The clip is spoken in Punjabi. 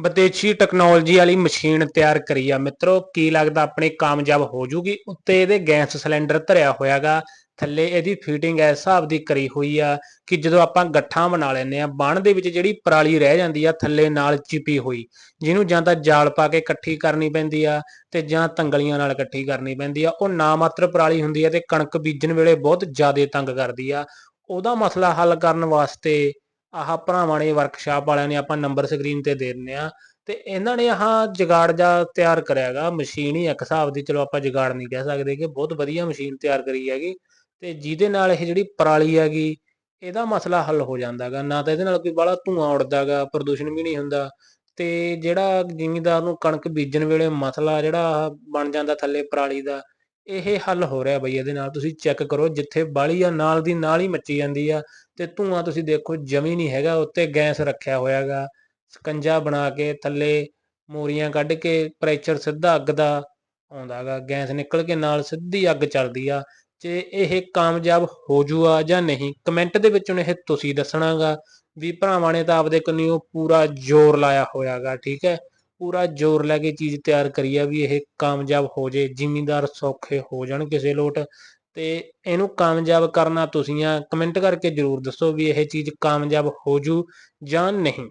ਵਿਦੇਸ਼ੀ ਟੈਕਨੋਲੋਜੀ ਵਾਲੀ ਮਸ਼ੀਨ ਤਿਆਰ ਕਰੀ ਆ। ਮਿੱਤਰੋ, ਕੀ ਲੱਗਦਾ ਆਪਣੀ ਕਾਮਯਾਬ ਹੋ ਜੂਗੀ? ਉੱਤੇ ਇਹਦੇ ਗੈਸ ਸਿਲੰਡਰ ਧਰਿਆ ਹੋਇਆਗਾ। ਥੱਲੇ ਇਹਦੀ ਫੀਟਿੰਗ ਐ ਹਿਸਾਬ ਦੀ ਕਰੀ ਹੋਈ ਆ ਕਿ ਜਦੋਂ ਆਪਾਂ ਗੱਠਾਂ ਬਣਾ ਲੈਨੇ ਆ, ਬਣ ਦੇ ਵਿੱਚ ਜਿਹੜੀ ਪਰਾਲੀ ਰਹਿ ਜਾਂਦੀ ਆ, ਥੱਲੇ ਨਾਲ ਚਿਪੀ ਹੋਈ, ਜਿਹਨੂੰ ਜਾਂ ਤਾਂ ਜਾਲ ਪਾ ਕੇ ਇਕੱਠੀ ਕਰਨੀ ਪੈਂਦੀ ਆ ਤੇ ਜਾਂ ਤੰਗਲੀਆਂ ਨਾਲ ਇਕੱਠੀ ਕਰਨੀ ਪੈਂਦੀ ਆ। ਉਹ ਨਾ ਮਾਤਰ ਪਰਾਲੀ ਹੁੰਦੀ ਆ ਤੇ ਕਣਕ ਬੀਜਣ ਵੇਲੇ ਬਹੁਤ ਜ਼ਿਆਦਾ ਤੰਗ ਕਰਦੀ ਆ। ਉਹਦਾ ਮਸਲਾ ਹੱਲ ਕਰਨ ਵਾਸਤੇ ਆਹ ਭਰਾਵਾਂ ਨੇ ਵਰਕਸ਼ਾਪ ਵਾਲਿਆਂ ਨੇ ਆਪਾਂ ਨੰਬਰ ਸਕਰੀਨ ਤੇ ਦੇ ਦਿੰਨੇ ਆ। ਤੇ ਇਹਨਾਂ ਨੇ ਆਹ ਜਗਾੜ ਜਾ ਤਿਆਰ ਕਰਿਆਗਾ ਮਸ਼ੀਨ ਹੀ ਇੱਕ ਹਿਸਾਬ ਦੀ ਚਲੋ ਆਪਾਂ ਜਗਾੜ ਨਹੀਂ ਕਹਿ ਸਕਦੇ ਕਿ ਬਹੁਤ ਵਧੀਆ ਮਸ਼ੀਨ ਤਿਆਰ ਕਰੀ ਹੈਗੀ। ਤੇ ਜਿਹਦੇ ਨਾਲ ਇਹ ਜਿਹੜੀ ਪਰਾਲੀ ਹੈਗੀ, ਇਹਦਾ ਮਸਲਾ ਹੱਲ ਹੋ ਜਾਂਦਾਗਾ ਨਾ ਤਾਂ ਇਹਦੇ ਨਾਲ ਕੋਈ ਬਾਹਲਾ ਧੂਆਂ ਉੱਡਦਾਗਾ ਪ੍ਰਦੂਸ਼ਣ ਵੀ ਨਹੀਂ ਹੁੰਦਾ। ਤੇ ਜਿਹੜਾ ਜ਼ਿਮੀਂਦਾਰ ਨੂੰ ਕਣਕ ਬੀਜਣ ਵੇਲੇ ਮਸਲਾ ਜਿਹੜਾ ਬਣ ਜਾਂਦਾ ਥੱਲੇ ਪਰਾਲੀ ਦਾ ਇਹ ਹੱਲ ਹੋ ਰਿਹਾ ਬਈ ਇਹਦੇ ਨਾਲ। ਤੁਸੀਂ ਚੈੱਕ ਕਰੋ, ਜਿੱਥੇ ਬਾਲੀ ਆ ਨਾਲ ਦੀ ਨਾਲ ਹੀ ਮੱਚੀ ਜਾਂਦੀ ਆ, ਤੇ ਧੂਆਂ ਤੁਸੀਂ ਦੇਖੋ ਜਮੀ ਨਹੀਂ ਹੈਗਾ, ਉੱਤੇ ਗੈਸ ਰੱਖਿਆ ਹੋਇਆਗਾ ਸਕੰਜਾ ਬਣਾ ਕੇ ਥੱਲੇ ਮੋਰੀਆਂ ਕੱਢ ਕੇ ਪ੍ਰੈਸ਼ਰ ਸਿੱਧਾ ਅੱਗ ਦਾ ਆਉਂਦਾਗਾ ਗੈਸ ਨਿਕਲ ਕੇ ਨਾਲ ਸਿੱਧੀ ਅੱਗ ਚੱਲਦੀ ਆ। ਜੇ ਇਹ ਕਾਮਯਾਬ ਹੋ ਜੂਆ ਜਾਂ ਨਹੀਂ ਕਮੈਂਟ ਦੇ ਵਿੱਚ ਹੁਣ ਇਹ ਤੁਸੀਂ ਦੱਸਣਾਗਾ ਵੀ ਭਰਾਵਾਂ ਨੇ ਤਾਂ ਆਪਦੇ ਕੰਨਿਓ ਪੂਰਾ ਜ਼ੋਰ ਲਾਇਆ ਹੋਇਆਗਾ, ਠੀਕ ਹੈ? ਪੂਰਾ ਜ਼ੋਰ ਲੈ ਕੇ ਚੀਜ਼ ਤਿਆਰ ਕਰੀ ਆ ਵੀ ਇਹ ਕਾਮਯਾਬ ਹੋ ਜੇ, ਜ਼ਿਮੀਂਦਾਰ ਸੌਖੇ ਹੋ ਜਾਣ ਕਿਸੇ ਲੋਟ। ਤੇ ਇਹਨੂੰ ਕਾਮਯਾਬ ਕਰਨਾ ਤੁਸੀਂ ਆ ਕਮੈਂਟ ਕਰਕੇ ਜਰੂਰ ਦੱਸੋ ਵੀ ਇਹ ਚੀਜ਼ ਕਾਮਯਾਬ ਹੋ ਜੂ ਜਾਂ ਨਹੀਂ।